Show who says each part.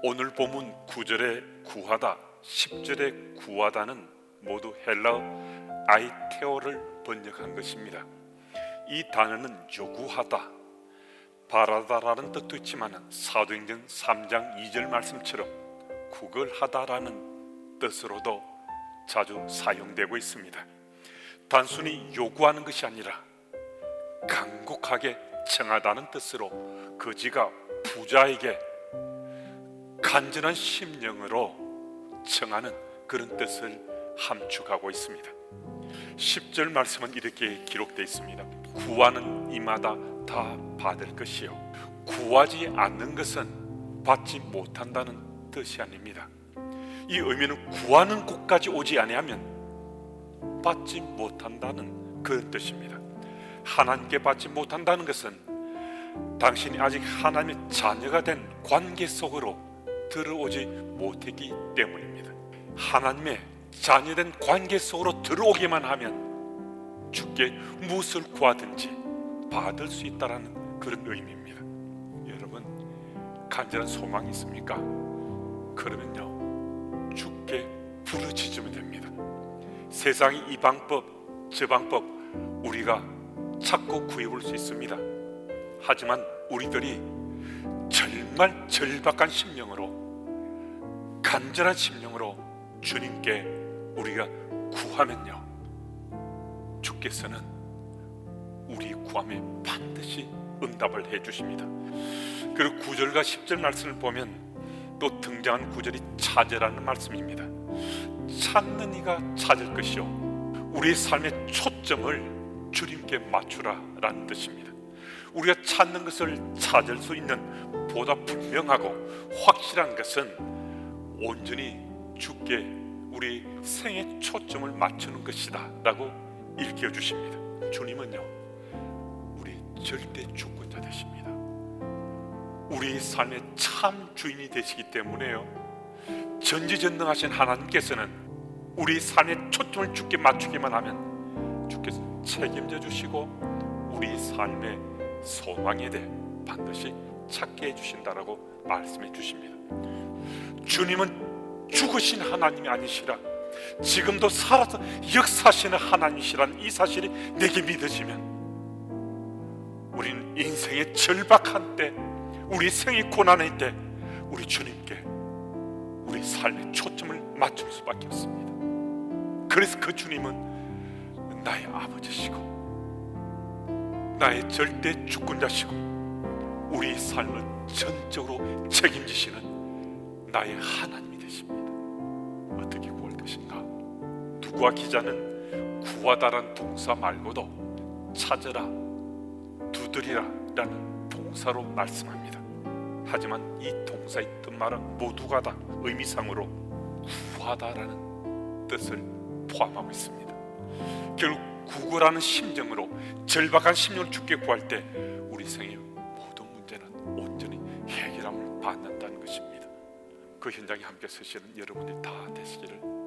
Speaker 1: 오늘 본문 9절에 구하다, 10절에 구하다는 모두 헬라어 아이테오를 번역한 것입니다. 이 단어는 요구하다, 바라다라는 뜻도 있지만 사도행전 3장 2절 말씀처럼 구걸하다라는 뜻으로도 자주 사용되고 있습니다. 단순히 요구하는 것이 아니라 간곡하게 청하다는 뜻으로 거지가 부자에게 간절한 심령으로 청하는 그런 뜻을 함축하고 있습니다. 10절 말씀은 이렇게 기록되어 있습니다. 구하는 이마다 다 받을 것이요. 구하지 않는 것은 받지 못한다는 뜻이 아닙니다. 이 의미는 구하는 곳까지 오지 아니하면 받지 못한다는 그런 뜻입니다. 하나님께 받지 못한다는 것은 당신이 아직 하나님의 자녀가 된 관계 속으로 들어오지 못했기 때문입니다. 하나님의 자녀된 관계 속으로 들어오기만 하면 주께 무엇을 구하든지 받을 수 있다라는 그런 의미입니다. 여러분 간절한 소망이 있습니까? 그러면요 주께 부르짖으면 됩니다. 세상이 이 방법 저 방법 우리가 찾고 구해볼 수 있습니다. 하지만 우리들이 정말 절박한 심령으로 간절한 심령으로 주님께 우리가 구하면요 주께서는 우리 구함에 반드시 응답을 해 주십니다. 그리고 9절과 10절 말씀을 보면 또 등장한 구절이 찾으라는 말씀입니다. 찾는 이가 찾을 것이요 우리의 삶의 초점을 주님께 맞추라라는 뜻입니다. 우리가 찾는 것을 찾을 수 있는 보다 분명하고 확실한 것은 온전히 주께 우리 생의 초점을 맞추는 것이다라고 일깨워 주십니다. 주님은요 우리 절대 주권자 되십니다. 우리 삶의 참 주인이 되시기 때문에요. 전지전능하신 하나님께서는 우리 삶의 초점을 주께 맞추기만 하면 주께서 책임져 주시고 우리 삶의 소망에 대해 반드시 찾게 해주신다라고 말씀해 주십니다. 주님은 죽으신 하나님이 아니시라 지금도 살아서 역사하시는 하나님이시라는 이 사실이 내게 믿어지면 우리는 인생의 절박한 때 우리 생의 고난의 때 우리 주님께 우리 삶의 초점을 맞출 수밖에 없습니다. 그래서 그 주님은 나의 아버지시고 나의 절대 주권자시고 우리 삶을 전적으로 책임지시는 나의 하나님이 되십니다. 어떻게 구할 것인가? 누구와 기자는 구하다란 동사 말고도 찾으라, 두드리라라는 동사로 말씀합니다. 하지만 이 동사의 뜻말은 모두가 다 의미상으로 구하다라는 뜻을 포함하고 있습니다. 결국 구구라는 심정으로 절박한 심령을 주께 구할 때 우리 생의 모든 문제는 온전히 해결함을 받는다는 것입니다. 그 현장에 함께 서시는 여러분이 다 되시기를